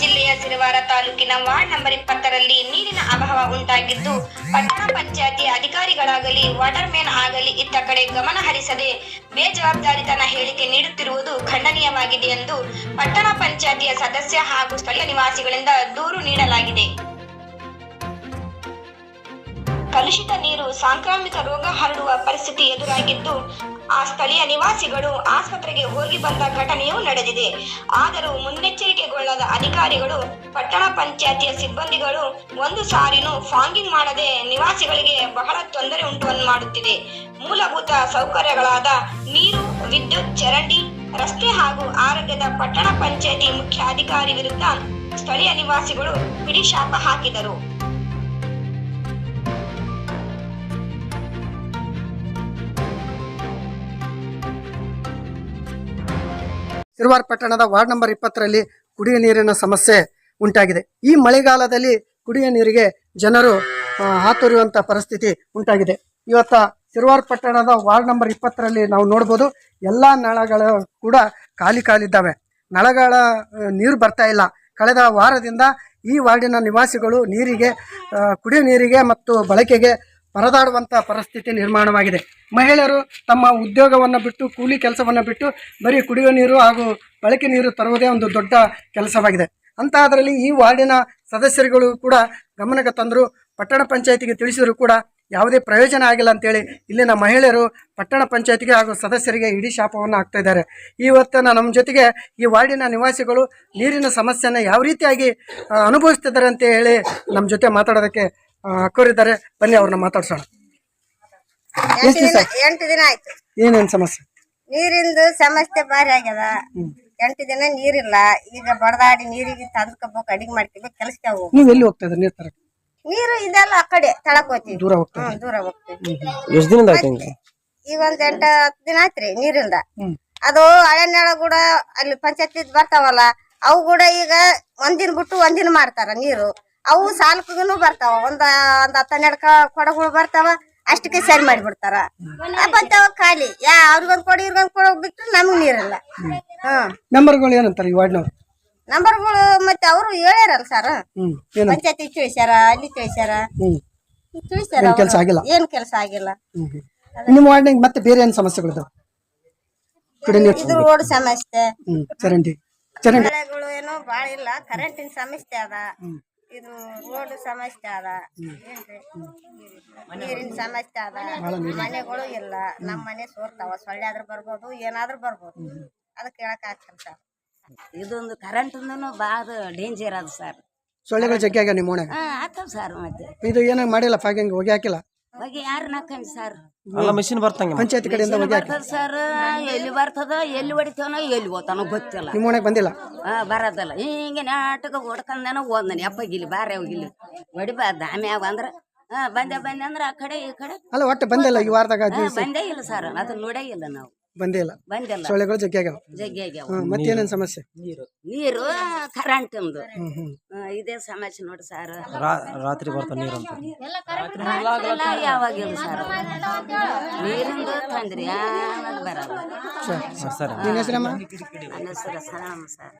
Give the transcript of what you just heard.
ಜಿಲ್ಲೆಯ ಸಿರವಾರ ತಾಲೂಕಿನ ward number ಇಪ್ಪತ್ತರಲ್ಲಿ ನೀರಿನ ಅಭಾವ ಉಂಟಾಗಿದ್ದು, ಪಟ್ಟಣ ಪಂಚಾಯತಿ ಅಧಿಕಾರಿಗಳಾಗಲಿ ವಾಟರ್ ಮ್ಯಾನ್ ಆಗಲಿ ಇತ್ತ ಕಡೆ ಗಮನ ಹರಿಸದೆ ಬೇಜವಾಬ್ದಾರಿತನ ಹೇಳಿಕೆ ನೀಡುತ್ತಿರುವುದು ಖಂಡನೀಯವಾಗಿದೆ ಎಂದು ಪಟ್ಟಣ ಪಂಚಾಯತಿಯ ಸದಸ್ಯ ಹಾಗೂ ಸ್ಥಳೀಯ ನಿವಾಸಿಗಳಿಂದ ದೂರು ನೀಡಲಾಗಿದೆ. ಕಲುಷಿತ ನೀರು, ಸಾಂಕ್ರಾಮಿಕ ರೋಗ ಹರಡುವ ಪರಿಸ್ಥಿತಿ ಎದುರಾಗಿದ್ದು, ಆ ಸ್ಥಳೀಯ ನಿವಾಸಿಗಳು ಆಸ್ಪತ್ರೆಗೆ ಹೋಗಿ ಬಂದ ಘಟನೆಯೂ ನಡೆದಿದೆ. ಆದರೂ ಮುನ್ನೆಚ್ಚರಿಕೆಗೊಳ್ಳದ ಅಧಿಕಾರಿಗಳು, ಪಟ್ಟಣ ಪಂಚಾಯತಿಯ ಸಿಬ್ಬಂದಿಗಳು ಒಂದು ಸಾರಿನೂ ಫಾಂಗಿಂಗ್ ಮಾಡದೆ ನಿವಾಸಿಗಳಿಗೆ ಬಹಳ ತೊಂದರೆ ಉಂಟು ಮಾಡುತ್ತಿದೆ. ಮೂಲಭೂತ ಸೌಕರ್ಯಗಳಾದ ನೀರು, ವಿದ್ಯುತ್, ಚರಂಡಿ, ರಸ್ತೆ ಹಾಗೂ ಆರೋಗ್ಯದ ಪಟ್ಟಣ ಪಂಚಾಯತಿ ಮುಖ್ಯ ಅಧಿಕಾರಿ ವಿರುದ್ಧ ಸ್ಥಳೀಯ ನಿವಾಸಿಗಳು ಪಿಡಿ ಶಾಪ ಹಾಕಿದರು. ಸಿರುವಾರ ಪಟ್ಟಣದ ವಾರ್ಡ್ ನಂಬರ್ ಇಪ್ಪತ್ತರಲ್ಲಿ ಕುಡಿಯುವ ನೀರಿನ ಸಮಸ್ಯೆ ಉಂಟಾಗಿದೆ. ಈ ಮಳೆಗಾಲದಲ್ಲಿ ಕುಡಿಯುವ ನೀರಿಗೆ ಜನರು ಆ, ಪರಿಸ್ಥಿತಿ ಉಂಟಾಗಿದೆ. ಇವತ್ತ ಸಿರುವಾರ ಪಟ್ಟಣದ ವಾರ್ಡ್ ನಂಬರ್ ಇಪ್ಪತ್ತರಲ್ಲಿ ನಾವು ನೋಡ್ಬೋದು ಎಲ್ಲಾ ನಳಗಳು ಕೂಡ ಖಾಲಿ ಕಾಲಿದ್ದಾವೆ. ನಳಗಳ ನೀರು ಬರ್ತಾ ಇಲ್ಲ. ಕಳೆದ ವಾರದಿಂದ ಈ ವಾರ್ಡಿನ ನಿವಾಸಿಗಳು ನೀರಿಗೆ ಕುಡಿಯುವ ನೀರಿಗೆ ಮತ್ತು ಬಳಕೆಗೆ ಪರದಾಡುವಂಥ ಪರಿಸ್ಥಿತಿ ನಿರ್ಮಾಣವಾಗಿದೆ. ಮಹಿಳೆಯರು ತಮ್ಮ ಉದ್ಯೋಗವನ್ನು ಬಿಟ್ಟು, ಕೂಲಿ ಕೆಲಸವನ್ನು ಬಿಟ್ಟು ಬರೀ ಕುಡಿಯುವ ನೀರು ಹಾಗೂ ಬಳಕೆ ನೀರು ತರುವುದೇ ಒಂದು ದೊಡ್ಡ ಕೆಲಸವಾಗಿದೆ. ಅಂತಹದರಲ್ಲಿ ಈ ವಾರ್ಡಿನ ಸದಸ್ಯರುಗಳು ಕೂಡ ಗಮನಕ್ಕೆ ತಂದರು. ಪಟ್ಟಣ ಪಂಚಾಯತಿಗೆ ತಿಳಿಸಿದರೂ ಕೂಡ ಯಾವುದೇ ಪ್ರಯೋಜನ ಆಗಿಲ್ಲ ಅಂತೇಳಿ ಇಲ್ಲಿನ ಮಹಿಳೆಯರು ಪಟ್ಟಣ ಪಂಚಾಯತಿಗೆ ಹಾಗೂ ಸದಸ್ಯರಿಗೆ ಇಡೀ ಶಾಪವನ್ನು ಹಾಕ್ತಾ ಇದ್ದಾರೆ. ಇವತ್ತಿನ ನಮ್ಮ ಜೊತೆಗೆ ಈ ವಾರ್ಡಿನ ನಿವಾಸಿಗಳು ನೀರಿನ ಸಮಸ್ಯೆಯನ್ನು ಯಾವ ರೀತಿಯಾಗಿ ಅನುಭವಿಸ್ತಿದ್ದಾರೆ ಅಂತ ಹೇಳಿ ನಮ್ಮ ಜೊತೆ ಮಾತಾಡೋದಕ್ಕೆ ಆ, ಅಕ್ಕೋರಿದ್ದಾರೆ ಬನ್ನಿ ಅವ್ರನ್ನ ಮಾತಾಡ್ಸೋಣ. ಎಂಟು ದಿನ ಎಂಟು ದಿನ ಆಯ್ತು. ಏನೇನು ಸಮಸ್ಯೆ? ನೀರಿಂದು ಸಮಸ್ಯೆ ಭಾರಿ ಆಗ್ಯದ. ಎಂಟು ದಿನ ನೀರಿಲ್ಲ. ಈಗ ಬಡದಾಡಿ ನೀರಿಗೆ ತಂದ್ಕೋಬೇಕು ಅಡಿಗೆ ಮಾಡ್ತೀವಿ ಕೆಲಸಕ್ಕೆ ಹೋಗ್ಬೇಕು. ನೀವು ಎಲ್ಲಿ ಹೋಗ್ತಾ ಇದ್ರಿ ನೀರು ತರಕ್ಕೆ? ನೀರು ಇದೆಲ್ಲ ಆ ಕಡೆ ತಳಕ್ ಹೋಗ್ತೀವಿ. ದೂರ ಹೋಗ್ತಾ ಹ್ಮ್ ದೂರ ಹೋಗ್ತೀವಿ. ಎಷ್ಟು ದಿನದ ಆಯ್ತು ಹಿಂಗೆ ಈಗ ಒಂದ್ ಎಂಟ ಹತ್ತು ದಿನ ಆಯ್ತ್ರಿ ನೀರಿಂದ. ಅದು ಹಳೆನೆಳ ಕೂಡ ಅಲ್ಲಿ ಪಂಚಾಯತಿ ಬರ್ತಾವಲ್ಲ ಅವು ಕೂಡ ಈಗ ಒಂದಿನ ಬಿಟ್ಟು ಒಂದಿನ ಮಾಡ್ತಾರ ನೀರು. ಅವು ಸಾಲ್ಕಗೂ ಬರ್ತಾವ. ಒಂದ ಒಂದ್ ಹತ್ತ ಹನ್ನೆರಡು ಕ- ಕೊಡಗಳು ಬರ್ತಾವ ಅಷ್ಟಕ್ಕೆ ಸರಿ ಮಾಡಿಬಿಡ್ತಾರ. ಆ ಬರ್ತಾವ ಖಾಲಿ. ಯಾ ಅವ್ರಿಗೊಂದ್ ಕೊಡ ಇವ್ರಿಗೊಂದ್ ಕೊಡ ಬಿಟ್ರೆ ನಮಗ್ ನೀರಲ್ಲ. ಹ್ಮ್ ನಂಬರ್ಗಳು ಏನಂತಾರೆ ಈ ವಾರ್ಡ್ನವ್ರು? ನಂಬರ್ಗಳು ಮತ್ತೆ ಅವರು ಹೇಳ್ಯಾರಲ್ಲ ಸರ್ ಪಂಚಾಯತಿ ತಿಳಿಸ್ಯಾರ ಅಲ್ಲಿ ತಿಳಿಸ್ಯಾರ. ತಿಳಿಸ್ಯಾರ ಏನ್ ಕೆಲ್ಸ ಆಗಿಲ್ಲ? ಏನ್ ಕೆಲಸ ಆಗಿಲ್ಲ. ನಿಮ್ಮ ವಾರ್ಡ್ನಾಗ ಮತ್ತೆ ಬೇರೆ ಏನು ಸಮಸ್ಯೆಗಳಿದಾವೆ ಇದು ರೋಡ್ ಸಮಸ್ಯೆ. ಚರಂಡಿ. ಚರಂಡಿ. ಮಳೆಗಳು ಏನೋ ಬಾಳ ಇಲ್ಲ. ಕರೆಂಟಿನ ಸಮಸ್ಯೆ ಅದ. ಇದು ರೋಡ್ ಸಮಸ್ಯೆ ಅದ. ಏನ್ರಿ ನೀರಿನ ಸಮಸ್ಯೆ ಅದ. ಮನೆಗಳು ಇಲ್ಲ. ನಮ್ಮ ಮನೆ ಸೋರ್ತಾವ. ಸೊಳ್ಳೆ ಆದ್ರೂ ಬರ್ಬೋದು ಏನಾದ್ರೂ ಬರ್ಬೋದು. ಅದಕ್ಕೆ ಹೇಳಕ್ ಆಗ್ತಲ್ಲ ಸರ್. ಇದೊಂದು ಕರೆಂಟ್ ಬಾಳ ಡೇಂಜರ್ ಅದ ಸರ್. ಸೊಳ್ಳೆಗಳು ಜಗ್ಗಿ ಆಗ್ಯಾವ ನಿಮ್ಮ ಓಣ್ಯಾಗ ಹಾಂ ಹಾಕವ್ ಸರ್ ಮತ್ತೆ. ಇದು ಏನಾಗ ಮಾಡಿಲ್ಲ ಫಾಗಿಂಗ್ ಹೋಗಿ ಹಾಕಿಲ್ಲ? ಬಗ್ಗೆ ಯಾರು ನಾಕಂಡಿ ಸರ್? ಅಲ್ಲ ಮಿಷಿನ್ ಬರ್ತಂಗೆ ಪಂಚಾಯತ್ ಕಡೆಯಿಂದ ಹೋಗಿ ಹಾಕಿ ಬರ್ತದ ಸರ್ ಎಲ್ಲಿ ಬರ್ತದ ಎಲ್ಲಿ ಹೊಡಿತೇವನ ಎಲ್ಲಿ ಹೋತಾನೋ ಗೊತ್ತಿಲ್ಲ. ನಿಮ್ಮ ಓಣ್ಯಾಗ ಬಂದಿಲ್ಲ? ಆ, ಬರೋದಲ್ಲ. ಹಿಂಗೆ ನಾಟಕ ಹೊಡ್ಕಂದೇನೋ ಓದ್ನನಿ ಅಪ್ಪ ಗಿಲಿ ಬಾರೆ ಹೋಗಿಲಿ ಹೊಡಿಬಾ ದಾಮಿ ಆಗ ಅಂದ್ರ. ಹಾ ಬಂದೆ ಬಂದೆ ಅಂದ್ರ ಆ ಕಡೆ ಈ ಕಡೆ. ಅಲ್ಲ ಒಟ್ಟು ಬಂದಿಲ್ಲ ಈ ವಾರದಾಗ ಹಾ, ಬಂದೇ ಇಲ್ಲ ಸರ್ ಅದನ್ನ ನೋಡೇ ಇಲ್ಲ ನಾವು. ಬಂದಿಲ್ಲ ಇಲ್ಲ? ಬಂದಿಲ್ಲ ಸೊಳ್ಳೆಗಳು ಜಗ್ಗಿ ಆಗ್ಯಾವ? ಜಗ್ಗಿ ಆಗ್ಯಾವ. ಮತ್ತೇನೇನು ಸಮಸ್ಯೆ? ನೀರು ಕರೆಂಟ್ ಒಂದು ಹ್ಮ್ ಹ್ಮ್. ಇದೇ ಸಮಸ್ಯೆ ನೋಡಿ ಸರ್. ರಾತ್ರಿ ಬರ್ತಾವ ನೀರು ಅಂತ ಎಲ್ಲ ಯಾವಾಗಿಲ್ಲ ಸರ್? ನೀರಿಂದು ತೊಂದ್ರೆ ಯಾವಾಗ ಬರಲ್ಲ. ಸರ್ ನಿನ್ನ ಹೆಸರು ಸಲಾಮ್ ಸರ್.